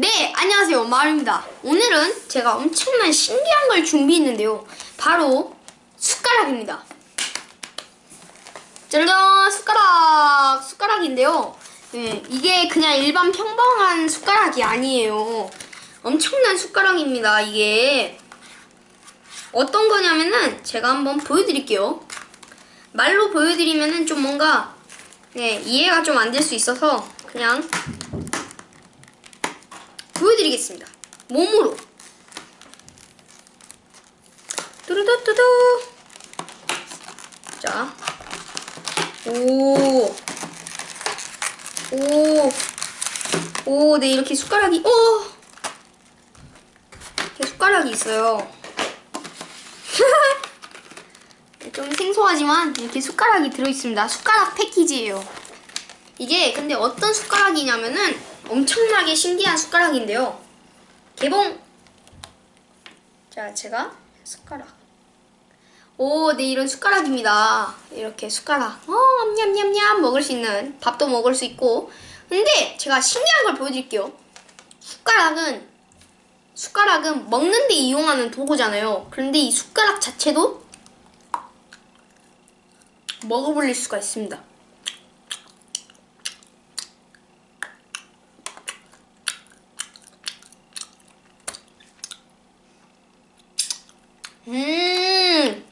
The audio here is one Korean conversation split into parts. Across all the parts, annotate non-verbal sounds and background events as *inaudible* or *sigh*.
네, 안녕하세요. 마을입니다. 오늘은 제가 엄청난 신기한 걸 준비했는데요. 바로 숟가락입니다. 짜잔! 숟가락! 숟가락인데요. 네, 이게 그냥 일반 평범한 숟가락이 아니에요. 엄청난 숟가락입니다, 이게. 어떤 거냐면은 제가 한번 보여드릴게요. 말로 보여드리면은 좀 뭔가 네, 이해가 좀 안 될 수 있어서 그냥 보여드리겠습니다. 몸으로. 뚜루두뚜두. 자. 오. 오. 오, 네, 이렇게 숟가락이, 오! 이렇게 숟가락이 있어요. *laughs* 좀 생소하지만 이렇게 숟가락이 들어있습니다. 숟가락 패키지예요. 이게 근데 어떤 숟가락이냐면은 엄청나게 신기한 숟가락인데요. 개봉! 자, 제가 숟가락. 오, 네, 이런 숟가락입니다. 이렇게 숟가락. 어, 냠냠냠 먹을 수 있는 밥도 먹을 수 있고. 근데 제가 신기한 걸 보여드릴게요. 숟가락은, 숟가락은 먹는데 이용하는 도구잖아요. 그런데 이 숟가락 자체도 먹어볼 수가 있습니다. 음.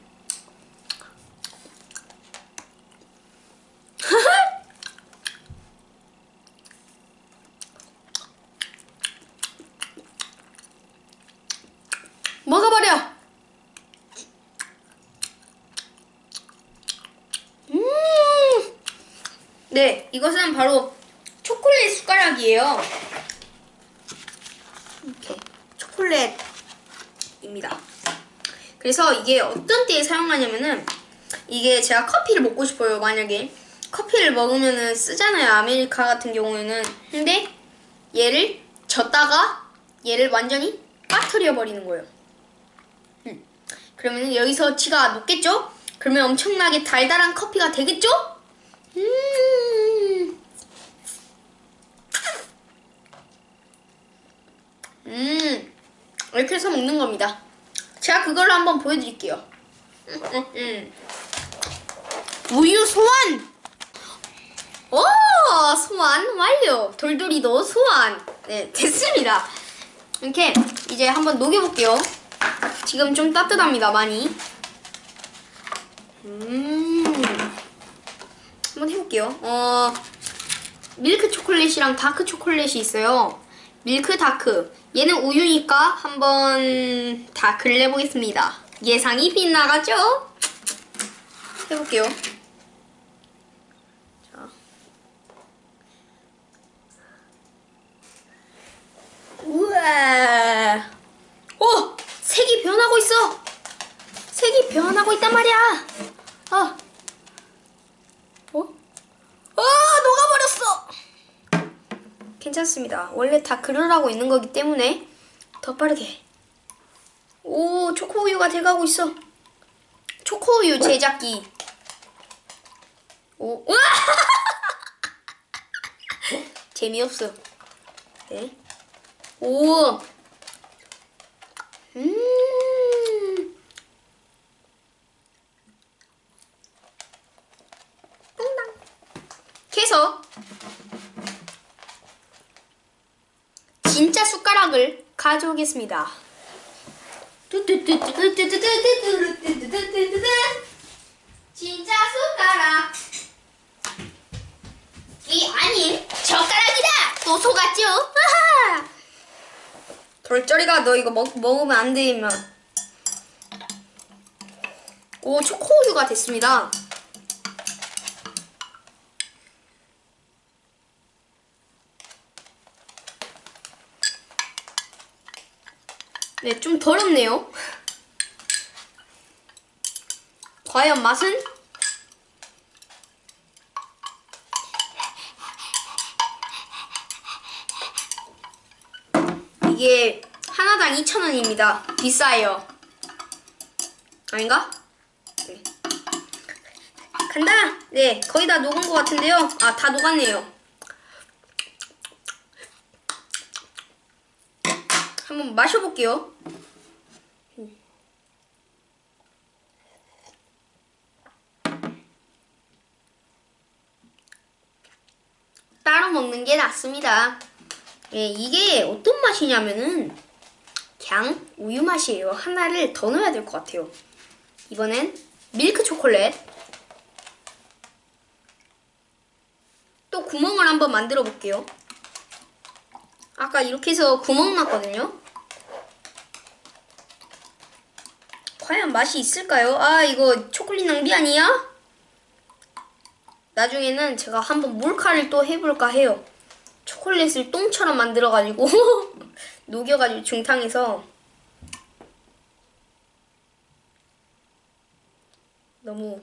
*laughs* 먹어버려. 음. 네, 이것은 바로 초콜릿 숟가락이에요. 이렇게 초콜릿입니다. 그래서 이게 어떤 때에 사용하냐면은 이게 제가 커피를 먹고 싶어요 만약에. 커피를 먹으면은 쓰잖아요 아메리카 같은 경우에는. 근데 얘를 젓다가 얘를 완전히 빠뜨려 버리는 거예요. 음. 그러면은 여기서 티가 녹겠죠? 그러면 엄청나게 달달한 커피가 되겠죠? 음, 음. 이렇게 해서 먹는 겁니다 제가 그걸로 한번 보여드릴게요. 우유 소환! 오! 소환 완료! 돌돌이도 소환! 네, 됐습니다. 이렇게 이제 한번 녹여볼게요. 지금 좀 따뜻합니다, 많이. 음. 한번 해볼게요. 어, 밀크 초콜릿이랑 다크 초콜릿이 있어요. 밀크 다크. 얘는 우유니까 한번 다크를 해보겠습니다. 예상이 빗나가죠? 해볼게요. 자. 우와. 오! 색이 변하고 있어! 색이 변하고 있단 말이야! 어. 어? 아, 녹아버렸어! 괜찮습니다. 원래 다 그러라고 있는 거기 때문에 더 빠르게. 오, 초코우유가 돼가고 있어. 초코우유 제작기. 오, 우와! *laughs* 재미없어. 네. 오. 음. 똥당. 캐서 진짜 숟 가져오겠습니다. 진짜 숟가락. 이 아닌 젓가락이다. 또 속았죠? 돌쩌리가 너 이거 먹, 먹으면 안 되면. 오 초코우유가 됐습니다. 네, 좀 더럽네요. 과연 맛은? 이게 하나당 2,000원입니다. 비싸요. 아닌가? 네. 간다! 네, 거의 다 녹은 것 같은데요. 아, 다 녹았네요. 한번 마셔볼게요. 따로 먹는 게 낫습니다. 예, 이게 어떤 맛이냐면은 그냥 우유 맛이에요. 하나를 더 넣어야 될 것 같아요. 이번엔 밀크 초콜릿. 또 구멍을 한번 만들어 볼게요. 아까 이렇게 해서 구멍 났거든요. 과연 맛이 있을까요? 아, 이거 초콜릿 낭비 아니야? 나중에는 제가 한번 몰카를 또 해볼까 해요. 초콜릿을 똥처럼 만들어가지고 *laughs* 녹여가지고 중탕해서 너무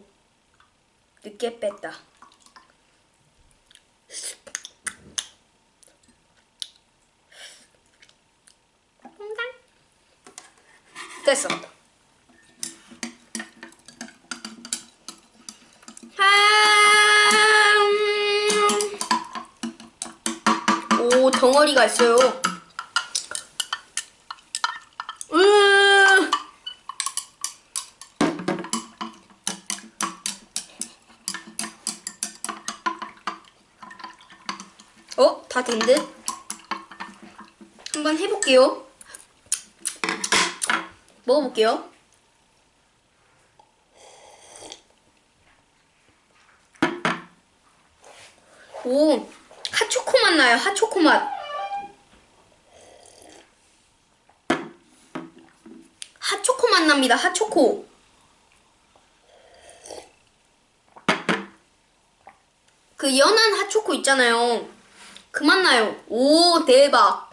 늦게 뺐다. 됐어. 덩어리가 있어요. 으. 어? 다 된 듯? 한번 해볼게요. 먹어볼게요. 오, 핫초코 맛 나요, 핫초코 맛. 납니다, 핫초코. 그 연한 핫초코 있잖아요. 그 맛 나요. 오, 대박.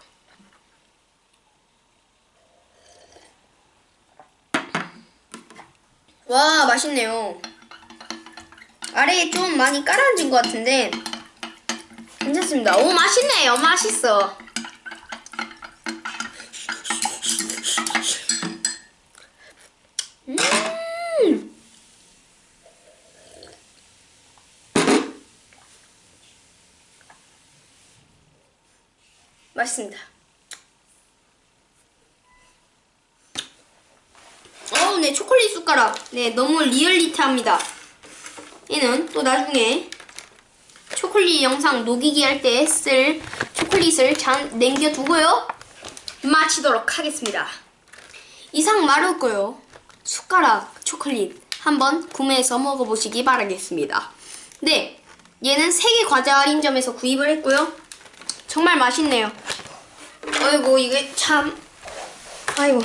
와, 맛있네요. 아래에 좀 많이 깔아앉은 것 같은데 괜찮습니다. 오, 맛있네요. 맛있어. 음. 맛있습니다. 어우, 네, 초콜릿 숟가락. 네, 너무 리얼리티합니다. 얘는 또 나중에 초콜릿 영상 녹이기 할 때 쓸 초콜릿을 장 남겨두고요. 마치도록 하겠습니다. 이상 말했고요. 숟가락 초콜릿 한번 구매해서 먹어보시기 바라겠습니다. 네, 얘는 세계 과자 할인점에서 구입을 했고요. 정말 맛있네요. 아이고 이게 참. 아이고